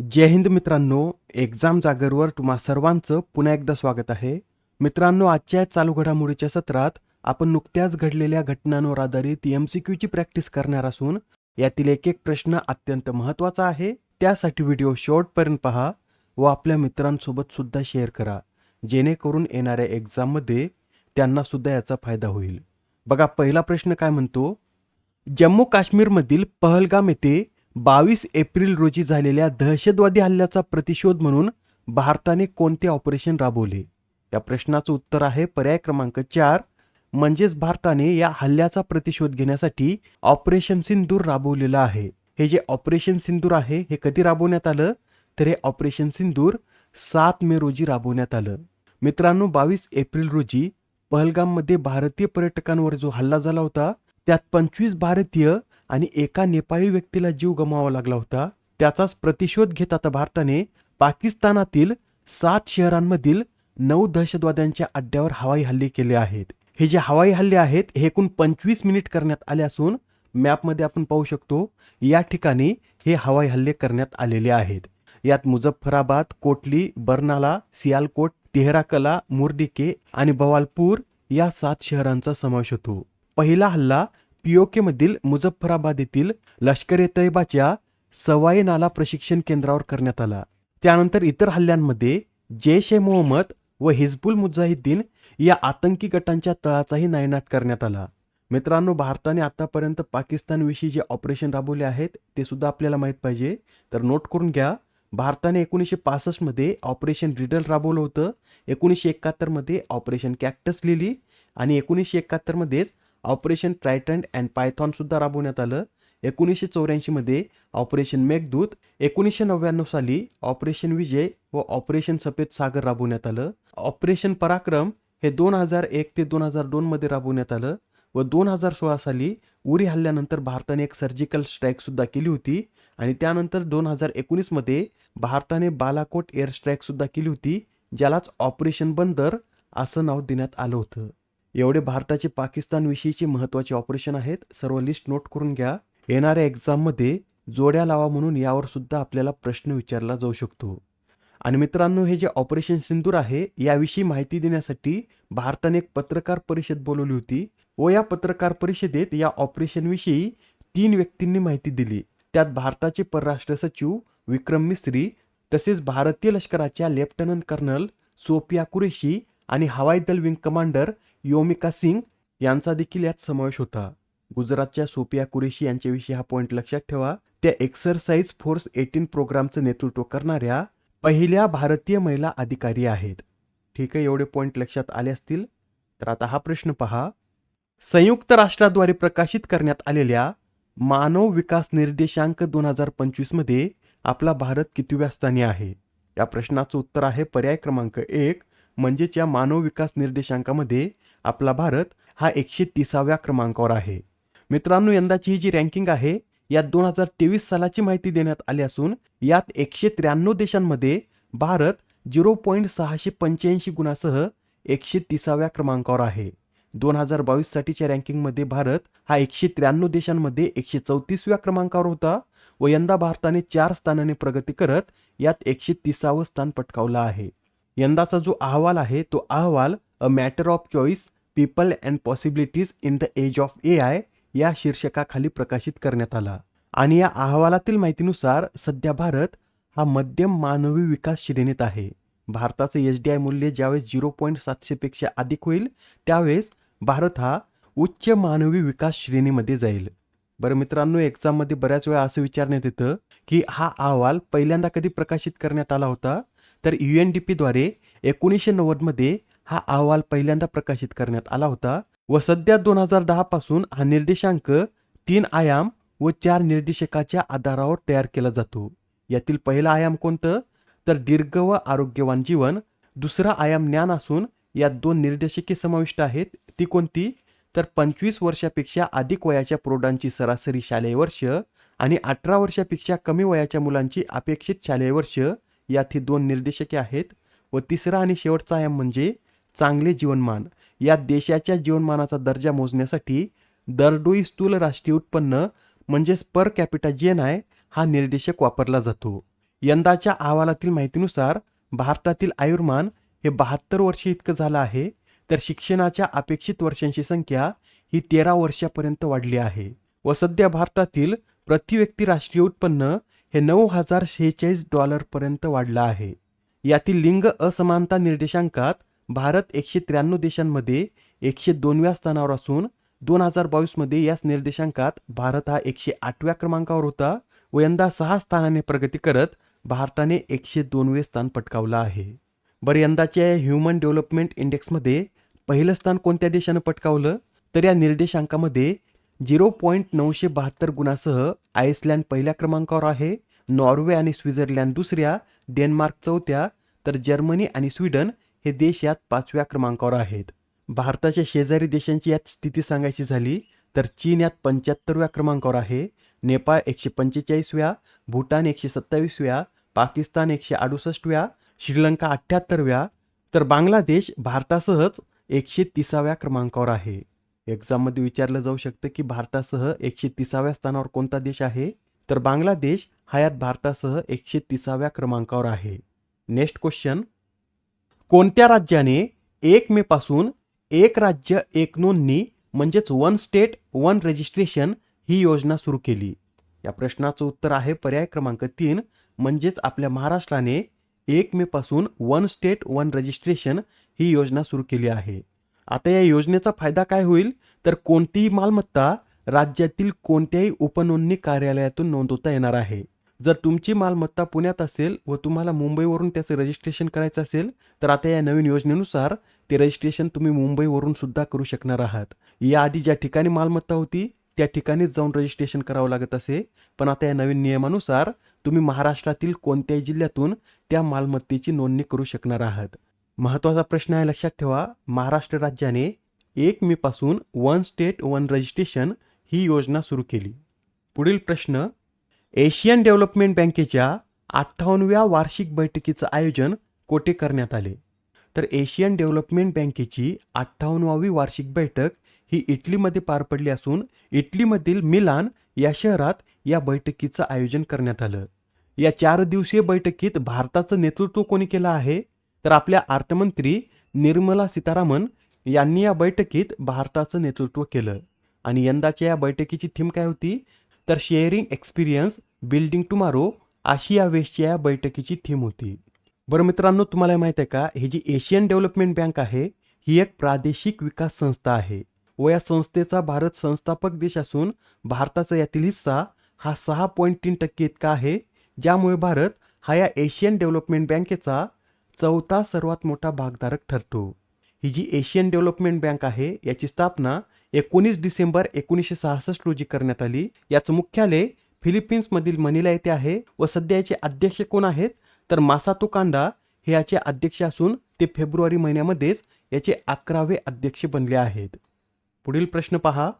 जय हिंद मित्रांनो एक्झाम जागरवर तुम्हा सर्वांचं पुन्हा एकदा स्वागत आहे. मित्रांनो आजच्या चालू घडामोडीच्या सत्रात आपण नुकत्याच घडलेल्या घटनांवर आधारित एम सी क्यूची प्रॅक्टिस करणार असून यातील एक एक प्रश्न अत्यंत महत्त्वाचा आहे. त्यासाठी व्हिडिओ शॉर्टपर्यंत पहा व आपल्या मित्रांसोबत सुद्धा शेअर करा. जेणेकरून येणाऱ्या एक्झाममध्ये त्यांना सुद्धा याचा फायदा होईल. बघा पहिला प्रश्न काय म्हणतो? जम्मू काश्मीरमधील पहलगाम येथे बावीस एप्रिल रोजी झालेल्या दहशतवादी हल्ल्याचा प्रतिशोध म्हणून भारताने कोणते ऑपरेशन राबवले? या प्रश्नाचं उत्तर आहे पर्याय क्रमांक चार. म्हणजेच भारताने या हल्ल्याचा प्रतिशोध घेण्यासाठी ऑपरेशन सिंदूर राबवलेलं आहे. हे जे ऑपरेशन सिंदूर आहे हे कधी राबवण्यात आलं? तर हे ऑपरेशन सिंदूर सात मे रोजी राबवण्यात आलं. मित्रांनो बावीस एप्रिल रोजी पहलगाममध्ये भारतीय पर्यटकांवर जो हल्ला झाला होता त्यात पंचवीस भारतीय आणि एका नेपाळी व्यक्तीला जीव गमावा लागला होता त्याचाच प्रतिशोध घेत आता भारताने पाकिस्तानातील सात शहरांमधील नऊ दहशतवाद्यांच्या अड्ड्यावर हवाई हल्ले केले आहेत. हे जे हवाई हल्ले आहेत हे एकूण पंचवीस मिनिट करण्यात आले असून मॅपमध्ये आपण पाहू शकतो या ठिकाणी हे हवाई हल्ले करण्यात आलेले आहेत. यात मुझफ्फराबाद कोटली बर्नाला सियालकोट तेहराकला मुर्डिके आणि बवालपूर या सात शहरांचा समावेश होतो. पहिला हल्ला पीओके मधील मुझफ्फराबाद येथील लष्कर ए तैबाच्या सवाई नाला प्रशिक्षण केंद्रावर करण्यात आला. त्यानंतर इतर हल्ल्यांमध्ये जैश ए मोहम्मद व हिजबुल मुजाहिद्दीन या आतंकी गटांच्या तळाचाही नायनाट करण्यात आला. मित्रांनो भारताने आतापर्यंत पाकिस्तानविषयी जे ऑपरेशन राबवले आहेत ते सुद्धा आपल्याला माहीत पाहिजे. तर नोट करून घ्या भारताने एकोणीसशे पासष्टमध्ये ऑपरेशन रिडल राबवलं होतं. एकोणीसशे एकाहत्तरमध्ये ऑपरेशन कॅक्टस लिहिली आणि एकोणीसशे एकाहत्तरमध्येच ऑपरेशन ट्रायटंट अँड पायथॉनसुद्धा राबवण्यात आलं. एकोणीसशे चौऱ्याऐंशीमध्ये ऑपरेशन मेघदूत एकोणीसशे नव्याण्णव साली ऑपरेशन विजय व ऑपरेशन सफेद सागर राबवण्यात आलं. ऑपरेशन पराक्रम हे दोन हजार एक ते दोन हजार दोनमध्ये राबवण्यात आलं व दोन हजार सोळा साली उरी हल्ल्यानंतर भारताने एक सर्जिकल स्ट्राईकसुद्धा केली होती आणि त्यानंतर दोन हजार एकोणीसमध्ये भारताने बालाकोट एअर स्ट्राईकसुद्धा केली होती ज्यालाच ऑपरेशन बंदर असं नाव देण्यात आलं होतं. एवढे भारताचे पाकिस्तानविषयीचे महत्त्वाचे ऑपरेशन आहेत. सर्व लिस्ट नोट करून घ्या. येणाऱ्या एक्झाममध्ये जोड्या लावा म्हणून यावर सुद्धा आपल्याला प्रश्न विचारला जाऊ शकतो. आणि मित्रांनो हे जे ऑपरेशन सिंदूर आहे याविषयी माहिती देण्यासाठी भारताने एक पत्रकार परिषद बोलवली होती. व या पत्रकार परिषदेत या ऑपरेशनविषयी तीन व्यक्तींनी माहिती दिली. त्यात भारताचे परराष्ट्र सचिव विक्रम मिस्री तसेच भारतीय लष्कराच्या लेफ्टनंट कर्नल सोफिया कुरेशी आणि हवाई दल विंग कमांडर योमिका सिंग यांचा देखील यात समावेश होता. गुजरातच्या सोफिया कुरेशी यांच्याविषयी हा पॉईंट लक्षात ठेवा. त्या एक्सरसाइज फोर्स एटीन प्रोग्रामचं नेतृत्व करणाऱ्या पहिल्या भारतीय महिला अधिकारी आहेत. ठीक आहे एवढे पॉईंट लक्षात आले असतील? तर आता हा प्रश्न पहा. संयुक्त राष्ट्राद्वारे प्रकाशित करण्यात आलेल्या मानव विकास निर्देशांक दोन हजार पंचवीसमध्ये आपला भारत कितव्या स्थानी आहे? या प्रश्नाचं उत्तर आहे पर्याय क्रमांक एक म्हणजेच या मानव विकास निर्देशांकामध्ये आपला भारत हा एकशे तिसाव्या क्रमांकावर आहे. मित्रांनो यंदाची ही जी रँकिंग आहे यात दोन हजार तेवीस सालाची माहिती देण्यात आली असून यात एकशे त्र्याण्णव देशांमध्ये भारत झिरो पॉईंट सहाशे पंच्याऐंशी गुणासह एकशे तिसाव्या क्रमांकावर आहे. दोन हजार बावीस साठीच्या रँकिंगमध्ये भारत हा एकशे त्र्याण्णव देशांमध्ये एकशे चौतीसव्या क्रमांकावर होता व यंदा भारताने चार स्थानाने प्रगती करत यात एकशे तिसावं स्थान पटकावलं आहे. यंदाचा जो अहवाल आहे तो अहवाल a matter of choice people and possibilities in the age of A I या शीर्षकाखाली प्रकाशित करण्यात आला. आणि या अहवालातील माहितीनुसार सध्या भारत हा मध्यम मानवी विकास श्रेणीत आहे. भारताचं एच डी आय मूल्य ज्यावेळेस झिरो पॉईंट सातशेपेक्षा अधिक होईल त्यावेळेस भारत हा उच्च मानवी विकास श्रेणीमध्ये जाईल. बरं मित्रांनो एक्झाममध्ये बऱ्याच वेळा असं विचारण्यात येतं की हा अहवाल पहिल्यांदा कधी प्रकाशित करण्यात आला होता? तर यू एन डी पीद्वारे एकोणीसशे नव्वदमध्ये हा अहवाल पहिल्यांदा प्रकाशित करण्यात आला होता व सध्या दोन हजार दहा पासून हा निर्देशांक तीन आयाम व चार निर्देशकाच्या आधारावर तयार केला जातो. यातील पहिला आयाम कोणतं? तर दीर्घ व आरोग्यवान जीवन. दुसरा आयाम ज्ञान असून यात दोन निर्देशके समाविष्ट आहेत. ती कोणती? तर पंचवीस वर्षापेक्षा अधिक वयाच्या प्रौढांची सरासरी शालेय वर्ष आणि अठरा वर्षापेक्षा कमी वयाच्या मुलांची अपेक्षित शालेय वर्ष. यात ही दोन निर्देशके आहेत व तिसरा आणि शेवटचा आयाम म्हणजे चांगले जीवनमान. या देशाच्या जीवनमानाचा दर्जा मोजण्यासाठी दरडोई स्थूल राष्ट्रीय उत्पन्न म्हणजेच per capita G N I हा निर्देशक वापरला जातो. यंदाच्या अहवालातील माहितीनुसार भारतातील आयुर्मान हे बहात्तर वर्षे इतकं झालं आहे तर शिक्षणाच्या अपेक्षित वर्षांची संख्या ही तेरा वर्षापर्यंत वाढली आहे. व सध्या भारतातील प्रति व्यक्ती राष्ट्रीय उत्पन्न हे नऊ हजार शेहेचाळीस डॉलरपर्यंत वाढलं आहे. यातील लिंग असमानता निर्देशांकात भारत एकशे त्र्याण्णव देशांमध्ये एकशे दोनव्या स्थानावर असून दोन हजार बावीसमध्ये याच निर्देशांकात भारत हा एकशे आठव्या क्रमांकावर होता व यंदा सहा स्थानाने प्रगती करत भारताने एकशे दोनवे स्थान पटकावलं आहे. बरं यंदाच्या या ह्युमन डेव्हलपमेंट इंडेक्समध्ये पहिलं स्थान कोणत्या देशानं पटकावलं? तर या निर्देशांकामध्ये झिरो पॉईंट नऊशे बहात्तर गुणासह आईसलँड पहिल्या क्रमांकावर आहे नॉर्वे आणि स्वित्झर्लंड दुसऱ्या डेन्मार्क चौथ्या तर जर्मनी आणि स्वीडन हे देश यात पाचव्या क्रमांकावर आहेत. भारताच्या शेजारी देशांची यात स्थिती सांगायची झाली तर चीन यात पंच्याहत्तरव्या क्रमांकावर आहे नेपाळ एकशे पंचेचाळीसव्या भूटान एकशे सत्तावीसव्या पाकिस्तान एकशे अडुसष्टव्या श्रीलंका अठ्ठ्याहत्तरव्या तर बांगलादेश भारतासहच एकशे तिसाव्या क्रमांकावर आहे. एक्झाममध्ये विचारलं जाऊ शकतं की भारतासह एकशे तिसाव्या स्थानावर कोणता देश आहे? तर बांगलादेश हयात भारतासह एकशे तिसाव्या क्रमांकावर आहे. नेक्स्ट क्वेश्चन कोणत्या राज्याने एक मे पासून एक राज्य एक नोंदणी म्हणजेच वन स्टेट वन रजिस्ट्रेशन ही योजना सुरू केली? या प्रश्नाचं उत्तर आहे पर्याय क्रमांक तीन म्हणजेच आपल्या महाराष्ट्राने एक मे पासून वन स्टेट वन रजिस्ट्रेशन ही योजना सुरू केली आहे. आता या योजनेचा फायदा काय होईल? तर कोणतीही मालमत्ता राज्यातील कोणत्याही उपनोंदणी कार्यालयातून नोंदवता येणार आहे. जर तुमची मालमत्ता पुण्यात असेल व तुम्हाला मुंबईवरून त्याचं रजिस्ट्रेशन करायचं असेल तर आता या नवीन योजनेनुसार ते रजिस्ट्रेशन तुम्ही मुंबईवरून सुद्धा करू शकणार आहात. याआधी ज्या ठिकाणी मालमत्ता होती त्या ठिकाणीच जाऊन रजिस्ट्रेशन करावं लागत असे. पण आता या नवीन नियमानुसार तुम्ही महाराष्ट्रातील कोणत्याही जिल्ह्यातून त्या मालमत्तेची नोंदणी करू शकणार आहात. महत्त्वाचा प्रश्न आहे लक्षात ठेवा महाराष्ट्र राज्याने एक मे पासून वन स्टेट वन रजिस्ट्रेशन ही योजना सुरू केली. पुढील प्रश्न एशियन डेव्हलपमेंट बँकेच्या अठ्ठावन्नव्या वार्षिक बैठकीचं आयोजन कोठे करण्यात आले. तर एशियन डेव्हलपमेंट बँकेची अठ्ठावन्नवावी वार्षिक बैठक ही इटलीमध्ये पार पडली असून इटलीमधील मिलान या शहरात या बैठकीचं आयोजन करण्यात आलं. या चार दिवसीय बैठकीत भारताचं नेतृत्व कोणी केलं आहे? तर आपल्या अर्थमंत्री निर्मला सीतारामन यांनी या बैठकीत भारताचं नेतृत्व केलं. आणि यंदाच्या या बैठकीची थीम काय होती? तर शेअरिंग एक्सपिरियन्स बिल्डिंग टुमारो अशी या वेळेसच्या या बैठकीची थीम होती. बरं मित्रांनो तुम्हाला माहिती आहे का? ही जी एशियन डेव्हलपमेंट बँक आहे ही एक प्रादेशिक विकास संस्था आहे. व या संस्थेचा भारत संस्थापक देश असून भारताचा यातील हिस्सा हा सहा पॉईंट तीन टक्के इतका आहे. ज्यामुळे भारत हा या एशियन डेव्हलपमेंट बँकेचा चौथा सर्वात मोठा भागधारक ठरतो. ही जी एशियन डेव्हलपमेंट बँक आहे याची स्थापना एकोणीस डिसेंबर एकोणीसशे सहासष्ट रोजी करण्यात आली. याचं मुख्यालय फिलिपिन्समधील मनिला येथे आहे व सध्या याचे अध्यक्ष कोण आहेत? तर मासातो कांडा हे याचे अध्यक्ष असून ते फेब्रुवारी महिन्यामध्येच याचे अकरावे अध्यक्ष बनले आहेत. पुढील प्रश्न पहा.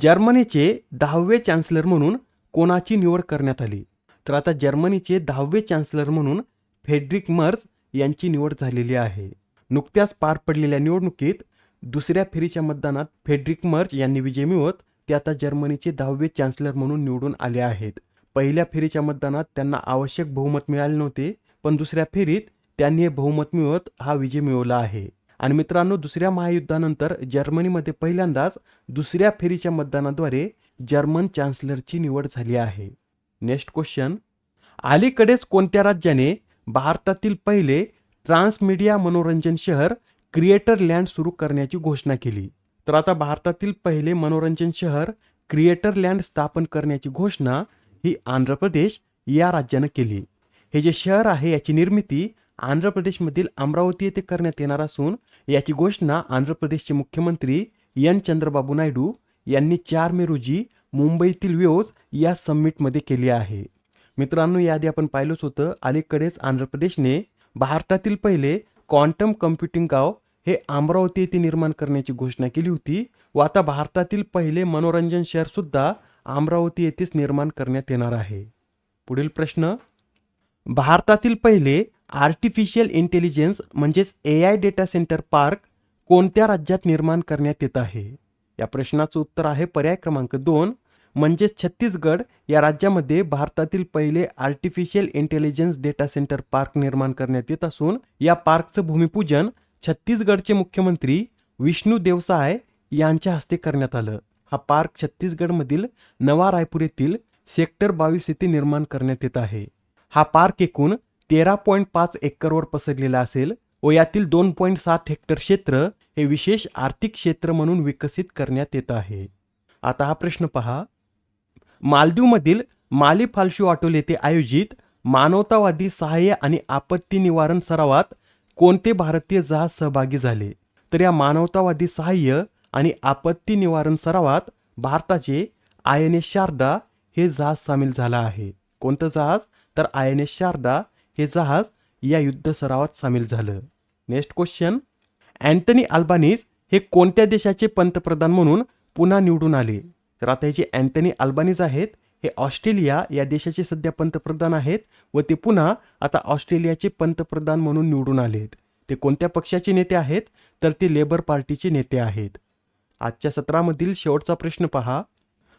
जर्मनीचे दहावे चान्सलर म्हणून कोणाची निवड करण्यात आली? तर आता जर्मनीचे दहावे चान्सलर म्हणून फेड्रिक मर्ज यांची निवड झालेली आहे. नुकत्याच पार पडलेल्या निवडणुकीत दुसऱ्या फेरीच्या मतदानात फेड्रिक मर्च यांनी विजय मिळवत ते आता जर्मनीचे दहावे चान्सलर म्हणून निवडून आले आहेत. पहिल्या फेरीच्या मतदानात त्यांना आवश्यक बहुमत मिळाले नव्हते पण दुसऱ्या फेरीत त्यांनी हे बहुमत मिळवत हा विजय मिळवला आहे. आणि मित्रांनो दुसऱ्या महायुद्धानंतर जर्मनीमध्ये पहिल्यांदाच दुसऱ्या फेरीच्या मतदानाद्वारे जर्मन चान्सलरची निवड झाली आहे. Next question. अलीकडेच कोणत्या राज्याने भारतातील पहिले ट्रान्समीडिया मनोरंजन शहर क्रिएटर लँड सुरू करण्याची घोषणा केली. तर आता भारतातील पहिले मनोरंजन शहर क्रिएटर लँड स्थापन करण्याची घोषणा ही आंध्र प्रदेश या राज्यानं केली. हे जे शहर आहे याची निर्मिती आंध्र प्रदेशमधील अमरावती येथे करण्यात येणार असून याची घोषणा आंध्र प्रदेशचे मुख्यमंत्री एन. चंद्रबाबू नायडू यांनी चार मे रोजी मुंबईतील व्योज या समिटमध्ये केली आहे. मित्रांनो याआधी आपण पाहिलंच होतं अलीकडेच आंध्र प्रदेशने भारतातील पहिले क्वांटम कम्प्युटिंग गाव हे अमरावती येथे निर्माण करण्याची घोषणा केली होती व आता भारतातील पहिले मनोरंजन शहर सुद्धा अमरावती येथेच निर्माण करण्यात येणार आहे. पुढील प्रश्न भारतातील पहिले आर्टिफिशियल इंटेलिजन्स म्हणजेच A I data centre park कोणत्या राज्यात निर्माण करण्यात येत आहे? या प्रश्नाचं उत्तर आहे पर्याय क्रमांक दोन म्हणजेच छत्तीसगड या राज्यामध्ये भारतातील पहिले artificial intelligence data centre park निर्माण करण्यात येत असून या पार्कचं भूमिपूजन छत्तीसगडचे मुख्यमंत्री विष्णू देवसाय यांच्या हस्ते करण्यात आलं. हा पार्क छत्तीसगडमधील नवा रायपूर येथील सेक्टर बावीस येथे निर्माण करण्यात येत आहे. हा पार्क एकूण तेरा पॉईंट पाच एकरवर पसरलेला असेल व यातील दोन पॉईंट सात हेक्टर क्षेत्र हे विशेष आर्थिक क्षेत्र म्हणून विकसित करण्यात येत आहे. आता हा प्रश्न पहा. मालदीवमधील माली फाल्शू अटोल येथे आयोजित मानवतावादी सहाय्य आणि आपत्ती निवारण सरावात कोणते भारतीय जहाज सहभागी झाले? तर या मानवतावादी सहाय्य आणि आपत्ती निवारण सरावात भारताचे आय एन एस शारदा हे जहाज सामील झालं आहे. कोणतं जहाज? तर आय एन एस शारदा हे जहाज या युद्ध सरावात सामील झालं. Next question. अँथनी अल्बानीज हे कोणत्या देशाचे पंतप्रधान म्हणून पुन्हा निवडून आले? तर आता हे जे अँथनी अल्बानीज आहेत हे ऑस्ट्रेलिया या देशाचे सध्या पंतप्रधान आहेत व ते पुन्हा आता ऑस्ट्रेलियाचे पंतप्रधान म्हणून निवडून आलेत. ते कोणत्या पक्षाचे नेते आहेत? तर ते लेबर पार्टीचे नेते आहेत. आजच्या सत्रामधील शेवटचा प्रश्न पहा.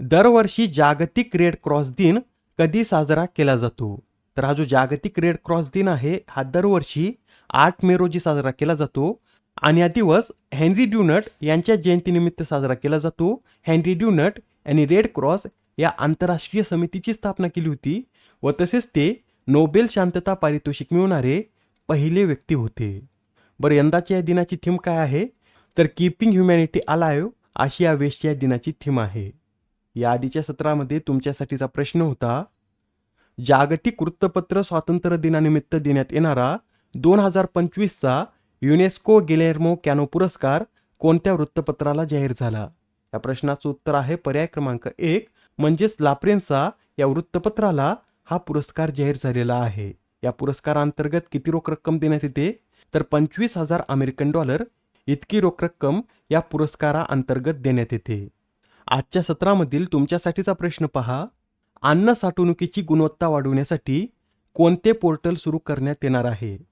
दरवर्षी जागतिक रेड क्रॉस दिन कधी साजरा केला जातो? तर हा जो जागतिक रेड क्रॉस दिन आहे हा दरवर्षी आठ मे रोजी साजरा केला जातो. आणि हा दिवस हेनरी ड्युनट यांच्या जयंतीनिमित्त साजरा केला जातो. हेनरी ड्युनट यांनी रेड क्रॉस या आंतरराष्ट्रीय समितीची स्थापना केली होती व तसेच ते नोबेल शांतता पारितोषिक मिळवणारे पहिले व्यक्ती होते. बरं यंदाच्या या दिनाची थीम काय आहे? तर कीपिंग ह्युमॅनिटी अलायव अशी या वेस्टच्या या दिनाची थीम आहे. या आधीच्या सत्रामध्ये तुमच्यासाठीचा प्रश्न होता जागतिक वृत्तपत्र स्वातंत्र्य दिनानिमित्त देण्यात येणारा दोन हजार पंचवीसचा युनेस्को गिलेर्मो कॅनो पुरस्कार कोणत्या वृत्तपत्राला जाहीर झाला? या प्रश्नाचं उत्तर आहे पर्याय क्रमांक एक म्हणजेच लाप्रेन्सा या वृत्तपत्राला हा पुरस्कार जाहीर झालेला आहे. या पुरस्कारांतर्गत किती रोख रक्कम देण्यात येते? तर पंचवीस हजार अमेरिकन डॉलर इतकी रोख रक्कम या पुरस्काराअंतर्गत देण्यात येते. आजच्या सत्रामधील तुमच्यासाठीचा प्रश्न पहा. अन्न साठवणुकीची गुणवत्ता वाढवण्यासाठी कोणते पोर्टल सुरू करण्यात येणार आहे?